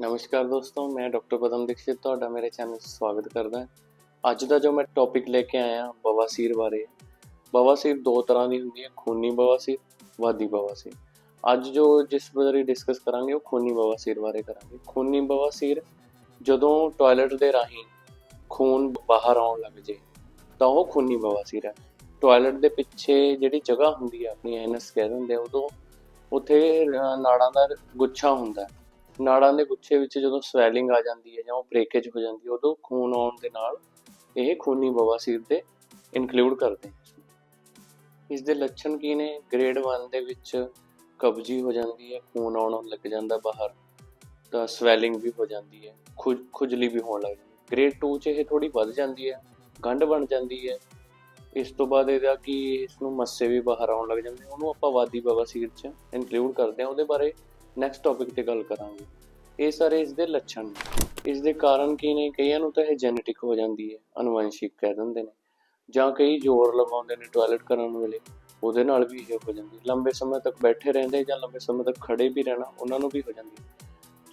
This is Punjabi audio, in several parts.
ਨਮਸਕਾਰ ਦੋਸਤੋ, ਮੈਂ ਡਾਕਟਰ ਪਦਮ ਦੀਕਸ਼ਿਤ, ਤੁਹਾਡਾ ਮੇਰੇ ਚੈਨਲ 'ਤੇ ਸਵਾਗਤ ਕਰਦਾ ਹਾਂ। ਅੱਜ ਦਾ ਜੋ ਮੈਂ ਟੌਪਿਕ ਲੈ ਕੇ ਆਇਆ, ਬਵਾਸੀਰ ਬਾਰੇ। ਬਵਾਸੀਰ ਦੋ ਤਰ੍ਹਾਂ ਦੀ ਹੁੰਦੀ ਹੈ, ਖੂਨੀ ਬਵਾਸੀਰ, ਵਾਦੀ ਬਵਾਸੀਰ। ਅੱਜ ਜੋ ਜਿਸ ਬਾਰੇ ਡਿਸਕਸ ਕਰਾਂਗੇ, ਉਹ ਖੂਨੀ ਬਵਾਸੀਰ ਬਾਰੇ ਕਰਾਂਗੇ। ਖੂਨੀ ਬਵਾਸੀਰ ਜਦੋਂ ਟਾਇਲਟ ਦੇ ਰਾਹੀਂ ਖੂਨ ਬਾਹਰ ਆਉਣ ਲੱਗ ਜੇ, ਤਾਂ ਉਹ ਖੂਨੀ ਬਵਾਸੀਰ ਹੈ। ਟਾਇਲਟ ਦੇ ਪਿੱਛੇ ਜਿਹੜੀ ਜਗ੍ਹਾ ਹੁੰਦੀ ਹੈ, ਆਪਣੀ ਐਨਸ ਕਹਿ ਦਿੰਦੇ ਉਦੋਂ ਉੱਥੇ ਨਾੜਾਂ ਦਾ ਗੁੱਛਾ ਹੁੰਦਾ ਹੈ। ਨਾੜਾਂ ਦੇ ਗੁੱਛੇ ਵਿੱਚ ਜਦੋਂ ਸਵੈਲਿੰਗ ਆ ਜਾਂਦੀ ਹੈ ਜਾਂ ਉਹ ਬ੍ਰੇਕੇਜ ਹੋ ਜਾਂਦੀ ਹੈ, ਉਦੋਂ ਖੂਨ ਆਉਣ ਦੇ ਨਾਲ ਇਹ ਖੂਨੀ ਬਵਾਸੀਰ ਦੇ ਇਨਕਲੂਡ ਕਰਦੇ ਹਾਂ ਇਸ ਦੇ ਲੱਛਣ ਕੀ ਨੇ? ਗ੍ਰੇਡ 1 ਦੇ ਵਿੱਚ ਕਬਜੀ ਹੋ ਜਾਂਦੀ ਹੈ, ਖੂਨ ਆਉਣ ਲੱਗ ਜਾਂਦਾ ਬਾਹਰ, ਤਾਂ ਸਵੈਲਿੰਗ ਵੀ ਹੋ ਜਾਂਦੀ ਹੈ ਖੁਜ ਖੁਜਲੀ ਵੀ ਹੋਣ ਲੱਗ ਜਾਂਦੀ ਹੈ। ਗ੍ਰੇਡ 2 ਚ ਇਹ ਥੋੜੀ ਵੱਧ ਜਾਂਦੀ ਹੈ, ਗੰਢ ਬਣ ਜਾਂਦੀ ਹੈ। ਇਸ ਤੋਂ ਬਾਅਦ ਇਹਦਾ ਕਿ, ਇਸ ਨੂੰ ਮੱਸੇ ਵੀ ਬਾਹਰ ਆਉਣ ਲੱਗ ਜਾਂਦੇ ਉਹਨੂੰ ਆਪਾਂ ਵਾਦੀ ਬਵਾਸੀਰ ਚ ਇਨਕਲੂਡ ਕਰਦੇ ਹਾਂ। ਉਹਦੇ ਬਾਰੇ ਨੈਕਸਟ ਟੌਪਿਕ ਤੇ ਗੱਲ ਕਰਾਂਗੇ। ਇਹ ਸਾਰੇ ਇਸ ਦੇ ਲੱਛਣ ਨੇ। ਇਸ ਦੇ ਕਾਰਨ ਕੀ ਨੇ? ਕਈਆਂ ਨੂੰ ਤਾਂ ਇਹ ਜੈਨੇਟਿਕ ਹੋ ਜਾਂਦੀ ਹੈ ਅਨੁਵੰਸ਼ਿਕ ਕਹਿ ਦਿੰਦੇ ਨੇ। ਜਾਂ ਕਈ ਜ਼ੋਰ ਲਗਾਉਂਦੇ ਨੇ ਟਾਇਲਟ ਕਰਨ ਵੇਲੇ, ਉਹਦੇ ਨਾਲ ਵੀ ਇਹ ਹੋ ਜਾਂਦੀ ਲੰਬੇ ਸਮੇਂ ਤੱਕ ਬੈਠੇ ਰਹਿੰਦੇ ਜਾਂ ਲੰਬੇ ਸਮੇਂ ਤੱਕ ਖੜੇ ਵੀ ਰਹਿਣਾ, ਉਹਨਾਂ ਨੂੰ ਵੀ ਹੋ ਜਾਂਦੀ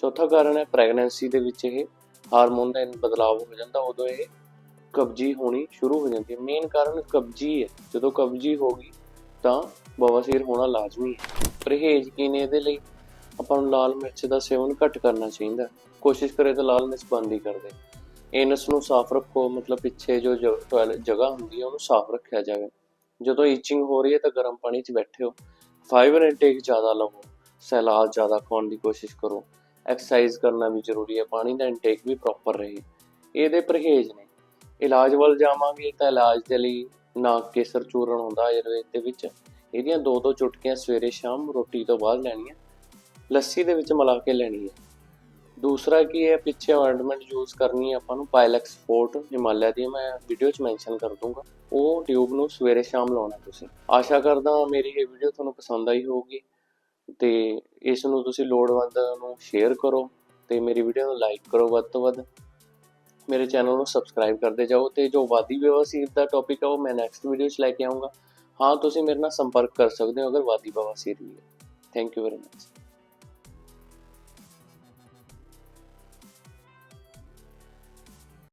ਚੌਥਾ ਕਾਰਨ ਹੈ ਪ੍ਰੈਗਨੈਂਸੀ ਦੇ ਵਿੱਚ ਇਹ ਹਾਰਮੋਨ ਦਾ ਬਦਲਾਅ ਹੋ ਜਾਂਦਾ, ਉਦੋਂ ਇਹ ਕਬਜੀ ਹੋਣੀ ਸ਼ੁਰੂ ਹੋ ਜਾਂਦੀ ਹੈ। ਮੇਨ ਕਾਰਨ ਕਬਜੀ ਹੈ। ਜਦੋਂ ਕਬਜੀ ਹੋ ਗਈ, ਤਾਂ ਬਵਾਸੀਰ ਹੋਣਾ ਲਾਜ਼ਮੀ ਹੈ। ਪਰਹੇਜ਼ ਕੀ ਨੇ ਇਹਦੇ ਲਈ? ਆਪਾਂ ਨੂੰ ਲਾਲ ਮਿਰਚ ਦਾ ਸੇਵਨ ਘੱਟ ਕਰਨਾ ਚਾਹੀਦਾ। ਕੋਸ਼ਿਸ਼ ਕਰੇ ਤਾਂ ਲਾਲ ਮਿਰਚ ਬੰਦ ਹੀ ਕਰ ਦੇ ਐਨਸ ਨੂੰ ਸਾਫ਼ ਰੱਖੋ, ਮਤਲਬ ਪਿੱਛੇ ਜੋ ਟਾਇਲਟ ਜਗ੍ਹਾ ਹੁੰਦੀ ਹੈ ਉਹਨੂੰ ਸਾਫ਼ ਰੱਖਿਆ ਜਾਵੇ। ਜਦੋਂ ਈਚਿੰਗ ਹੋ ਰਹੀ ਹੈ ਤਾਂ ਗਰਮ ਪਾਣੀ 'ਚ ਬੈਠਿਓ। ਫਾਈਬਰ ਇਨਟੇਕ ਜ਼ਿਆਦਾ ਲਵੋ। ਸਲਾਦ ਜ਼ਿਆਦਾ ਖਾਣ ਦੀ ਕੋਸ਼ਿਸ਼ ਕਰੋ। ਐਕਸਰਸਾਈਜ਼ ਕਰਨਾ ਵੀ ਜ਼ਰੂਰੀ ਹੈ। ਪਾਣੀ ਦਾ ਇਨਟੇਕ ਵੀ ਪ੍ਰੋਪਰ ਰਹੇ। ਇਹਦੇ ਪਰਹੇਜ਼ ਨੇ। ਇਲਾਜ ਵੱਲ ਜਾਵਾਂਗੇ ਤਾਂ ਇਲਾਜ ਦੇ ਲਈ ਨਾਕ ਕੇਸਰ ਚੂਰਨ ਹੁੰਦਾ ਆਯੁਰਵੇਦ ਦੇ ਵਿੱਚ। ਇਹਦੀਆਂ ਦੋ ਦੋ ਚੁਟਕੀਆਂ ਸਵੇਰੇ ਸ਼ਾਮ ਰੋਟੀ ਤੋਂ ਬਾਅਦ ਲੈਣੀਆਂ। ਲੱਸੀ ਦੇ ਵਿੱਚ ਮਿਲਾ ਕੇ ਲੈਣੀ ਹੈ। ਦੂਸਰਾ ਕੀ ਹੈ, ਪਿੱਛੇ ਆਇੰਟਮੈਂਟ ਯੂਜ਼ ਕਰਨੀ ਹੈ ਆਪਾਂ ਨੂੰ ਪਾਇਲੈਕਸ ਫੋਰਟ ਹਿਮਾਲਿਆ ਦੀ, ਮੈਂ ਵੀਡੀਓ 'ਚ ਮੈਂਸ਼ਨ ਕਰ ਦੂੰਗਾ। ਉਹ ਟਿਊਬ ਨੂੰ ਸਵੇਰੇ ਸ਼ਾਮ ਲਾਉਣਾ ਤੁਸੀਂ। ਆਸ਼ਾ ਕਰਦਾ ਮੇਰੀ ਇਹ ਵੀਡੀਓ ਤੁਹਾਨੂੰ ਪਸੰਦ ਆਈ ਹੋਊਗੀ। ਤੇ ਇਸ ਨੂੰ ਤੁਸੀਂ ਲੋੜਵੰਦ ਨੂੰ ਸ਼ੇਅਰ ਕਰੋ ਤੇ ਮੇਰੀ ਵੀਡੀਓ ਨੂੰ ਲਾਈਕ ਕਰੋ ਵੱਧ ਤੋਂ ਵੱਧ। ਮੇਰੇ ਚੈਨਲ ਨੂੰ ਸਬਸਕ੍ਰਾਈਬ ਕਰਦੇ ਜਾਓ ਤੇ ਜੋ ਵਾਦੀ ਬਵਾਸੀਰ ਦਾ ਟੌਪਿਕ ਹੈ ਉਹ ਮੈਂ ਨੈਕਸਟ ਵੀਡੀਓ 'ਚ ਲੈ ਕੇ ਆਉਂਗਾ ਹਾਂ, ਤੁਸੀਂ ਮੇਰੇ ਨਾਲ ਸੰਪਰਕ ਕਰ ਸਕਦੇ ਹੋ ਅਗਰ ਵਾਦੀ ਬਵਾਸੀਰ ਵੀ ਹੈ। Thank you very much